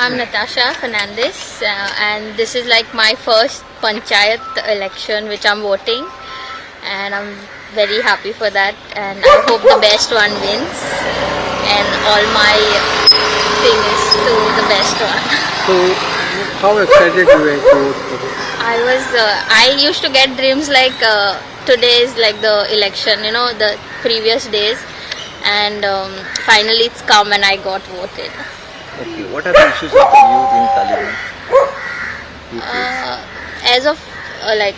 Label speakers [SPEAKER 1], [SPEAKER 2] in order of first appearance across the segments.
[SPEAKER 1] I'm Natasha Fernandez, uh, and this is like my first panchayat election which I'm voting, and I'm very happy for that. And I hope the best one wins, and all my thing is to the best one.
[SPEAKER 2] So, how excited you were to vote for this?
[SPEAKER 1] I was, uh, I used to get dreams like uh, today is like the election, you know, the previous days, and um, finally it's come and I got voted.
[SPEAKER 3] Okay, what are the issues of the youth in Taliban?
[SPEAKER 1] Uh, as of uh, like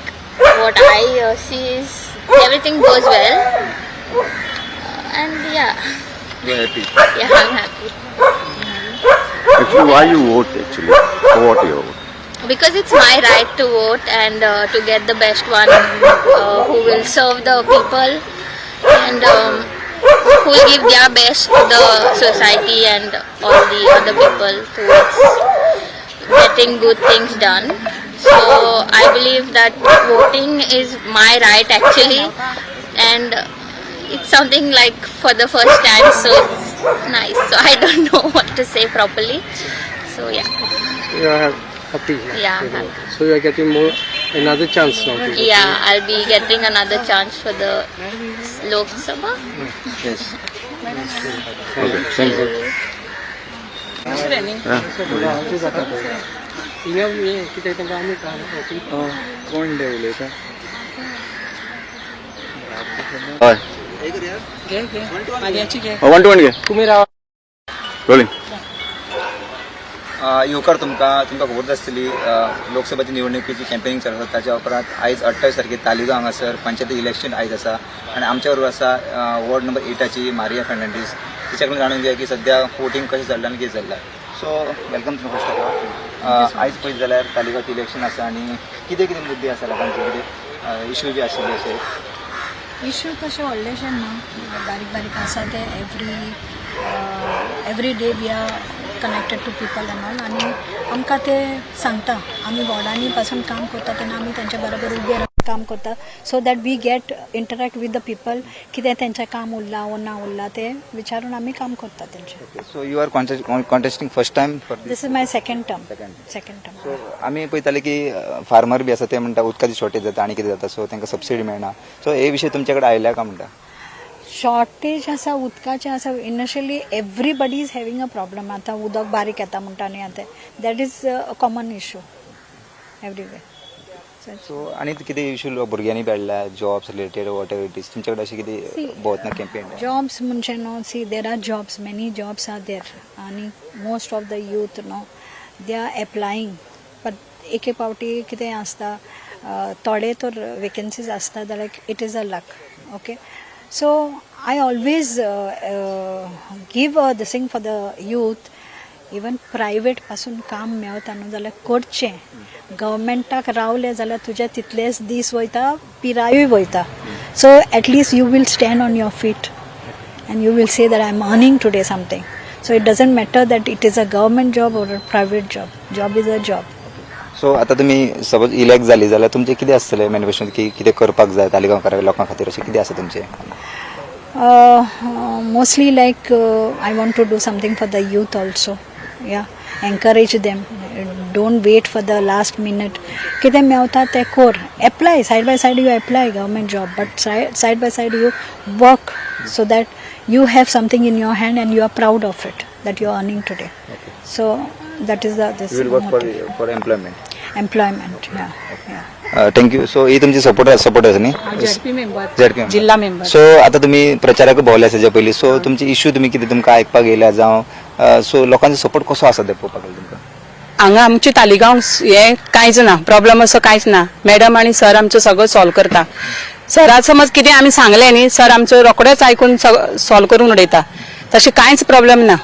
[SPEAKER 1] what I uh, see is everything goes well, uh, and yeah,
[SPEAKER 3] You're happy.
[SPEAKER 1] yeah, I'm happy
[SPEAKER 4] Actually, why you vote actually? For what you vote?
[SPEAKER 1] because it's my right to vote and uh, to get the best one uh, who will serve the people and um, who will give their best to the society and all the other people towards getting good things done. So I believe that voting is my right actually, and it's something like for the first time, so it's nice. So I don't know what to say properly. So yeah,
[SPEAKER 2] You are happy.
[SPEAKER 1] Yeah, I'm
[SPEAKER 2] to vote.
[SPEAKER 1] happy.
[SPEAKER 2] So you are getting more another chance now. To
[SPEAKER 1] yeah, I'll be getting another chance for the Lok Sabha.
[SPEAKER 3] Yes.
[SPEAKER 4] Okay, thank you.
[SPEAKER 2] हिंगा मी कितें तांकां आमी voting
[SPEAKER 3] कोण डे उलयता
[SPEAKER 4] हय one two one घे
[SPEAKER 2] रावा
[SPEAKER 4] rolling
[SPEAKER 3] येवकार तुमकां तुमकां खबर आसतली लोकसभेची निवडणुकीची कॅम्पेनिंग चालू आसा ताच्या उपरांत आयज अठ्ठावीस तारखेर तालिगांव हांगासर पंचायती इलेक्शन आयज आसा आनी आमच्या बरोबर आसा वॉर्ड नंबर एटाची मारिया फर्नांडीस. तिच्या कडल्यान जाणून घेया की सध्या वोटिंग कशें चल्लां आनी कितें चल्लां. सो वेलकम तुमकां फर्स्ट ऑफ ऑल आयज पळयत जाल्यार तालिगांवात इलेक्शन आसा आनी कितें कितें मुद्दे आसा लोकांचे कितें इश्यू बी आशिल्ले अशे?
[SPEAKER 5] इश्यू तशे व्हडलेशे ना बारीक बारीक आसा ते every every day we are connected to people and all आनी आमकां ते सांगता आमी वॉर्डांनी पासून काम करता तेन्ना आमी तेंच्या बरोबर उबे रावन काम करता so that we get interact with the people कितें तेंचें काम उरलां वो ना उरलां तें विचारून आमी काम करता तेंचें
[SPEAKER 3] so you are contesting first time for
[SPEAKER 5] this is my second term.
[SPEAKER 3] Second
[SPEAKER 5] term
[SPEAKER 3] so आमी पळयताले की फार्मर बी आसा ते म्हणटा उदकाची शॉर्टेज जाता आनी कितें जाता. सो तांकां सबसिडी मेळना सो हे विशय तुमचे कडेन आयल्या का म्हणटा
[SPEAKER 5] शॉर्टेज आसा उदकाचें आसा initially everybody is having a problem आतां उदक बारीक येता म्हणटा न्ही आतां that is a common issue everywhere
[SPEAKER 3] so आनी कितें इश्यू भुरग्यांनी बेडल्या jobs related whatever it is तुमचे कडेन अशें कितें भोंवतना कॅम्पेन
[SPEAKER 5] जॉब्स म्हणजे न्हू see there are jobs many jobs are there आनी मोस्ट ऑफ द यूथ न्हू दे आर एप्लायींग बट एक फावटी कितें आसता थोडे तर वेकन्सीज आसता जाल्यार it is a luck okay so I give uh, a thing for the youth even प्रायवेटपासून काम मेळता न्हू जाल्यार करचें गव्हर्मेंटाक रावलें जाल्यार तुजे तितलेच दीस वयता पिरायूय वयता so at least you will stand on your feet and you will say that I am earning today something so it doesn't matter that it is a government job or a private job job is a job
[SPEAKER 3] so आतां तुमी suppose elect जाली जाल्यार तुमचें कितें आसतलें manifesto की कितें करपाक जाय तालिगांवकार लोकां खातीर अशें कितें आसा तुमचें?
[SPEAKER 5] mostly like uh, I want to do something for the youth also. Yeah, encourage them. Don't wait for the last minute. कितें मेवता तें core apply side by side you apply government job but side by side you work so that you have something in your hand and you are proud of it that you are earning today so that is the this
[SPEAKER 3] you will work for for employment
[SPEAKER 5] employment Yeah
[SPEAKER 3] thank you so ही तुमची support support आसा न्ही?
[SPEAKER 6] ZP जिल्हा member
[SPEAKER 3] so आतां तुमी प्रचाराक भोवले आसा पयलीं so तुमचे issue तुमी कितें? तुमकां आयकपाक येयल्या जावं सो लोकांचो सपोर्ट कसो आसा ते पळोवपाक गेले तुमकां?
[SPEAKER 6] हांगा आमचे तालिगांव हे कांयच ना. प्रॉब्लेम असो कांयच ना. मॅडम आणि सर आमचो सगळं सॉल्व करता. सरा समज कितें आमी सांगलें न्ही सर आमचो रोखडेच आयकून सॉल्व करून उडयता. तशें कांयच प्रॉब्लेम ना.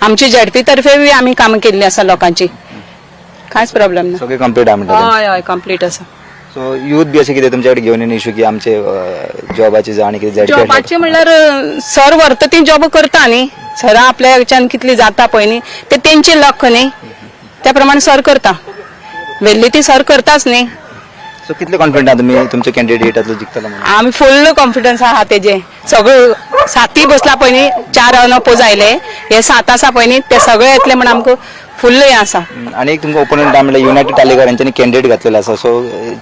[SPEAKER 6] आमची झेडपी तर्फे बी आमी कामां केल्लीं आसा लोकांची. कांयच प्रॉब्लेम ना
[SPEAKER 3] सगळें कंप्लीट म्हणटा
[SPEAKER 6] हय हय कंप्लीट आसा
[SPEAKER 3] सो यूथ बी अशें कितें तुमचे कडेन घेवन येवन इश्यू की आमचे जॉबाचे जावं आनी कितें झेडपी
[SPEAKER 6] जॉबाचे म्हणल्यार सर व्हरता ती जॉब करता न्ही सरा आपल्या ह्याच्यान कितली जाता पळय न्ही ते तेंचे लक न्ही. त्या प्रमाणे सर करता. वेल्ली ती सर करताच न्ही.
[SPEAKER 3] सो कितले कॉन्फिडंट आहा तुमी तुमचे कॅन्डिडेटातलो जिखतलो म्हणून.
[SPEAKER 6] आमी फुल्ल कॉन्फिडन्स आहा तेजे सगळे साती बसला पळय न्ही चार अनपोज आयले हे सात आसा पळय न्ही ते सगळे येतले म्हण आमकां. फुल्ल हें आसा
[SPEAKER 3] आणि एक तुमकां ओपोनंट म्हणल्यार युनायटेड टालिगर यांच्यानी कॅन्डिडेट घातलेलो आसा सो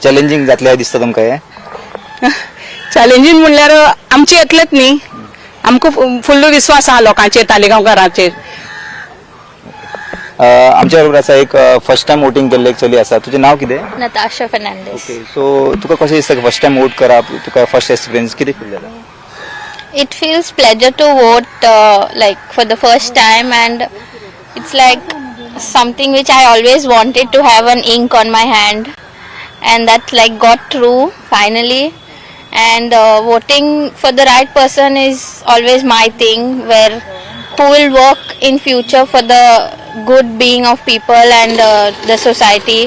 [SPEAKER 3] चॅलेंजींग जातलें दिसता तुमकां हें.
[SPEAKER 6] चॅलेंजींग म्हणल्यार आमची येतलेच न्ही. आमकां फुल्ल विश्वास आहा लोकांचेर तालिगांवकारांचेर
[SPEAKER 3] अं, आमच्या बरोबर आसा एक फर्स्ट टायम वोटींग केल्ले एक चली आसा तुजें नांव कितें
[SPEAKER 1] Natasha Fernandez.
[SPEAKER 3] सो तुका कशें दिसता फर्स्ट टायम वोट करप तुका फर्स्ट एक्सपिरियन्स कितें फील जाला
[SPEAKER 1] It feels pleasure to vote uh, like for the first time, and it's like something which I always wanted to have an ink on my hand, and that like got through finally. And uh, voting for the right person is always my thing, where who will work in future for the good being of people and uh, the society.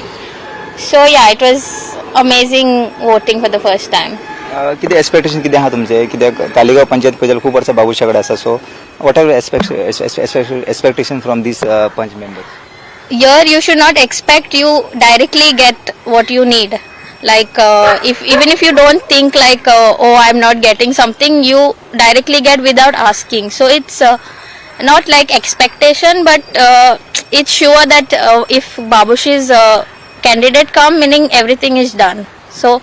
[SPEAKER 1] So yeah, it was amazing voting for the first time.
[SPEAKER 3] अं, कितें expectation किती आहात तुमचे कित्याक तालिगाव पंचायत पळयत जाल्यार खूब वर्सां बाबुशा कडेन आसा so what are expectation from this panch members
[SPEAKER 1] here you should not expect you directly get what you need. Like uh, if even if you don't think like uh, oh i'm not getting something you directly get without asking. So it's uh, not like expectation but uh, it's sure that uh, if babushi's uh, candidate come meaning everything is done. So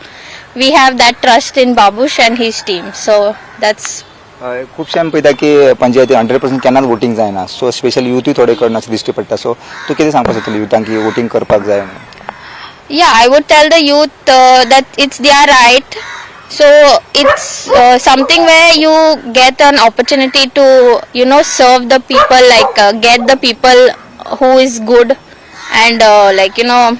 [SPEAKER 1] we have that trust in babush and his team. So that's
[SPEAKER 3] खुबशे आमी पळयता की पंचायती hundred percent केन्नाच voting जायना so specially युथूय थोडे कडेन अशें दिश्टी पडटा सो तूं कितें सांगपाक सोदतली युथांक की वोटींग करपाक जाय म्हणून
[SPEAKER 1] yeah i would tell the youth uh, that it's their right so it's uh, something where you get an opportunity to you know serve the people like uh, get the people who is good and uh, like you know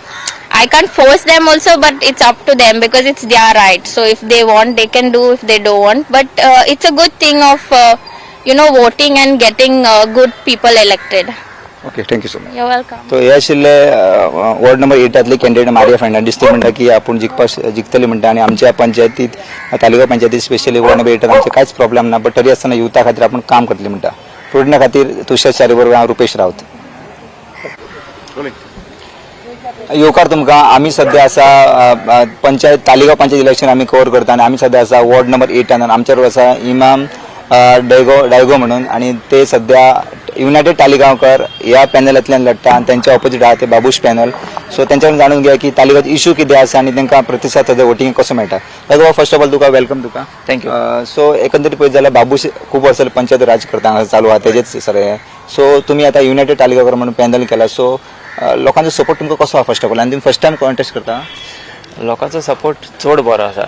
[SPEAKER 1] i can't force them also but it's up to them because it's their right so if they want they can do if they don't want but uh, it's a good thing of uh, you know voting and getting uh, good people elected
[SPEAKER 3] okay thank you so much
[SPEAKER 1] you're welcome
[SPEAKER 3] तो हे आशिल्ले ward number एटातले candidate Maria Fernandes ते म्हणटा की आपूण जिखपाक जिखतले म्हणटा आनी आमच्या पंचायतीत तालुका पंचायतीत स्पेशली वॉर्ड नंबर एटात आमचे कांयच प्रॉब्लेम ना बट तरी आसतना युथा खातीर आपूण काम करतले म्हणटा प्रोडिना खातीर तुषार चारी बरोबर हांव रुपेश रावत येवकार तुमकां आमी सध्या आसा पंचायत तालिगांव पंचायत इलेक्शन आमी कवर करता आनी आमी सध्या आसा वॉर्ड नंबर एटान आनी आमच्या बरोबर आसा इमाम डायगो डायगो म्हणून आनी ते सध्या युनायटेड तालिगांवकर ह्या पॅनलांतल्यान लढटा आनी तेंच्या ऑपोजीट आहा ते बाबूश पॅनल सो तेंच्या कडून जाणून घेया की तालिगांत इशू कितें आसा आनी तांकां प्रतिसाद सध्या वोटींग कसो मेळटा दादा फर्स्ट ऑफ ऑल तुका वेलकम तुका.
[SPEAKER 7] You.
[SPEAKER 3] सो एकंदरीत पळयत जाल्यार बाबूश खूब वर्सां पंचायत राज करता हांगा चालू आहा तेजेच सगळें. सो तुमी आतां युनायटेड तालिगांवकर म्हणून पॅनल केला. सो लोकांचो सपोर्ट तुमकां कसो आसा फर्स्ट ऑफ ऑल आनी तुमी फर्स्ट टायम कॉन्टेस्ट करता?
[SPEAKER 7] लोकांचो सपोर्ट चड बरो आसा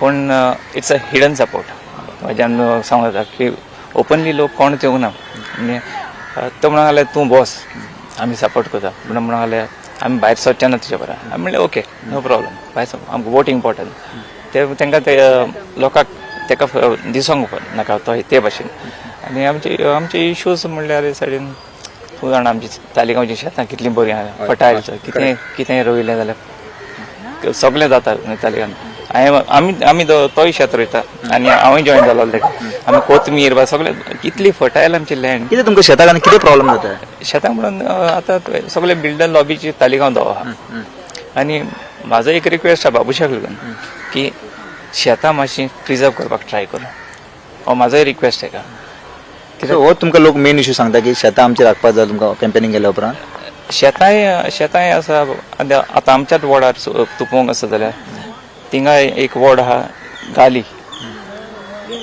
[SPEAKER 7] पूण इट्स अ हिडन सपोर्ट म्हज्यान सांगूं जाता की ओपनली लोक कोणूच येवंक ना आनी तो म्हणून लागले तूं बॉस आमी सपोर्ट करता. पूण म्हणून लागले आमी भायर सरचे ना तुज्या बरा आमी म्हणलें ओके नो प्रॉब्लम भायर आमकां वोट इम्पॉर्टंट ते तांकां ते लोकांक ताका फ- दिसूंक नाका तो ते भाशेन आनी आमचे आमचे इश्यूज म्हणल्यार सायडीन जाणा आमची तालिगांवची शेतां कितलीं बरीं आहा. फटायल कितें कितें रोयलें जाल्यार सगळें जाता तालिगांत हांवें आमी आमी तोय शेत रोयता. आनी हांवूय जॉयन जालो तेका आमी कोथमीर बा सगळें कितली फर्टायल आमची लँड
[SPEAKER 3] कितें तुमकां शेताक आनी कितें प्रॉब्लेम जाता
[SPEAKER 7] शेतां म्हणून आतां ते सगळे बिल्डर लॉबीची तालिगांव दो आहा आनी म्हाजो एक रिक्वेस्ट आहा बाबुशाक लागून की शेतां मातशी प्रिजर्व करपाक ट्राय कर. हो म्हाजोय रिक्वेस्ट आहे का
[SPEAKER 3] सो हो तुमकां लोक मेन इशू सांगता की शेतां आमची राखपाक जाय तुमकां कॅम्पेनिंग केल्या उपरांत?
[SPEAKER 7] शेतांय शेतांय आसा आतां आतां आमच्याच वॉर्डार सु- तुपोवंक आसा जाल्यार थिंगा एक वॉर्ड आहा गाली.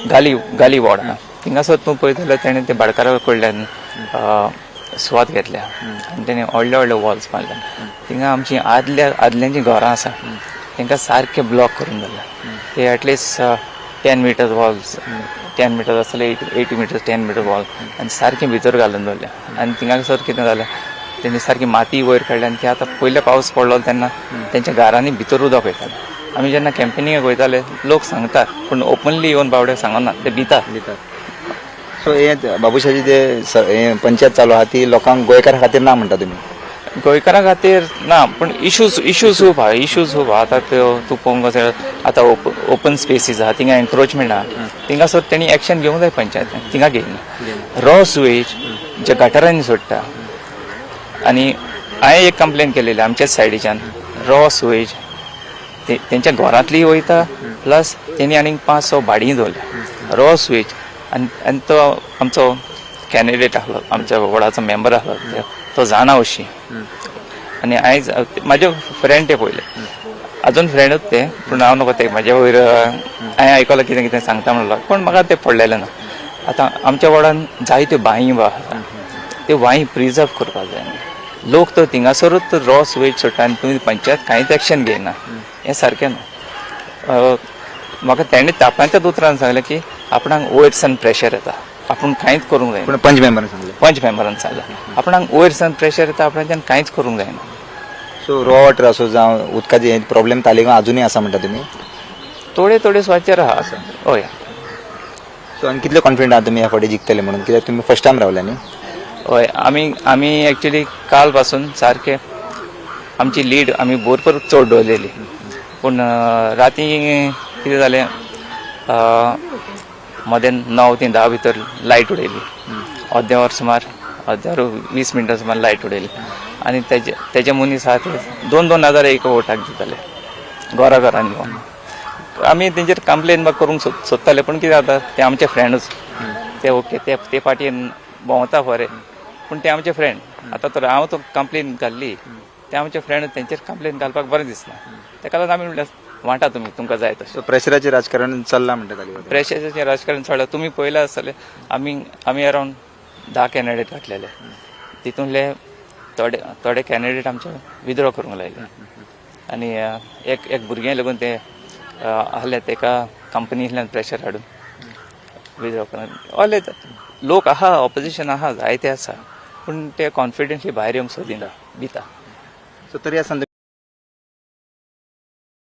[SPEAKER 7] गाली गाली वॉर्ड आहा. थिंगासर तूं पळयत जाल्यार तेणें ते भाडकारा कडल्यान अ, सुवात घेतल्या. आनी तेणें व्हडले व्हडले वॉल्स बांदल्या थिंगा आमची आदल्या आदल्यांची घरां आसा. तांकां सारके ब्लॉक करून दवरल्या. ते at least ten metres walls ten metres आसले eighty metres ten metre wall आनी सारके भितर घालून दवरल्या आनी थिंगा सर कितें जालें तेणी सारकी माती वयर काडली आनी ती आतां पयले पावस पडलो तेन्ना तेंच्या घरांनी भितर उदक वयतालें आमी जेन्ना कॅम्पेनिंगेक वयताले लोक सांगतात पूण ओपनली येवन बावडे सांगना ते भितात.
[SPEAKER 3] सो हे बाबुशाची जे हे पंचायत चालू आहा ती लोकांक गोंयकारा खातीर ना म्हणटा तुमी
[SPEAKER 7] गोंयकारां खातीर ना पूण इश्यूज इश्यूज खूब आहा इश्यूज खूब आहा आतां त्यो तूं पळोवंक वचत आतां ओपन स्पेसीस आहा थिंगा एन्क्रोचमेंट आहा थिंगा सर तेणी एक्शन घेवंक जाय पंचायतीन थिंगा घेयना रॉ सुवेज जे गटारांनी सोडटा. आनी हांवें एक कंप्लेन केलेली आमच्याच सायडीच्यान रॉ सुवेज तेंच्या घरांतली वयता प्लस तेणी आनीक पांच स भाडीं दवरल्या रॉ सुवेज आनी आनी तो आमचो कॅन्डिडेट आसलो आमच्या वॉर्डाचो मेंबर आसलो ते- तो जाणा अशी आनी आयज म्हाजे फ्रेंड ते पयले अजून फ्रेंडूच ते. पूण हांव नको ते म्हाजे वयर हांवें आयकलां कितें कितें सांगता म्हणलो. पण म्हाका ते पडलेलें ना. आतां आमच्या वार्डान जायत्यो बांयी बा. आसा त्यो बांयी प्रिजर्व करपाक जाय लोक तर थिंगासरूच रॉस वेट सोडटा आनी तुमी पंचायत कांयच एक्शन घेयना हें सारकें ना म्हाका तेणें तापांच्या उतरान सांगलें की आपणाक वयरसान प्रेशर येता. आपूण कांयच करूंक जायना
[SPEAKER 3] पण पंच मेंबरान सांगले
[SPEAKER 7] पंच मेंबरान सांगलें आपणाक वयरसान प्रेशर येता आपणाच्यान कांयच करूंक जायना
[SPEAKER 3] सो रॉ वॉटर असो जावं उदकाचे प्रॉब्लेम तालिगांव अजूनही आसा म्हणटा तुमी
[SPEAKER 7] थोडे थोडे स्वाचेर आहा हय
[SPEAKER 3] सो आनी कितले कॉन्फिडंट आहा तुमी ह्या फावटी जिखतले म्हणून? कित्याक तुमी फर्स्ट टायम रावल्या न्ही
[SPEAKER 7] हय आमी आमी एक्चुली काल पासून सारके आमची लीड आमी भरपूर चड दवरलेली पूण राती कितें जालें मदें णव ते धा भितर लायट उडयली अर्दे वर सुमार अर्दे वर वीस मिनटां सुमार लायट उडयली आनी तेजे तेजे मनीस आहा ते दोन दोन हजार एक वोटाक दिताले घरा घरान येवन आमी तेंचेर कंप्लेन बा करूंक सोद सोदताले पूण कितें जाता ते आमचे फ्रेंडूच ते ओके ते ते पाटयेन भोंवता खरें पूण ते आमचे फ्रेंड आतां तर हांव तो कंप्लेन घाल्ली. ते आमचे फ्रेंड तेंचेर कंप्लेन घालपाक बरें दिसना तेका लागून आमी म्हणलें वांटा तुमी तुमकां जाय तशें.
[SPEAKER 3] सो प्रेशराचेर राजकारण चल्लां म्हणटा
[SPEAKER 7] प्रेशराचें राजकारण चडलें तुमी पयला आसतलें आमी आमी अरावंड धा कॅन्डिडेट घातलेले. तितूंतले थोडे थोडे कॅन्डिडेट आमचे विथड्रॉ करूंक लायले आनी एक एक भुरगें लागून ते आहले तेका कंपनींतल्यान प्रेशर हाडून. विथड्रॉ करून असले लोक आहा ऑपोजिशन आहा जायते आसा. पूण ते कॉन्फिडेंटली भायर येवंक सोदिना भिता.
[SPEAKER 3] सो तरी आसतना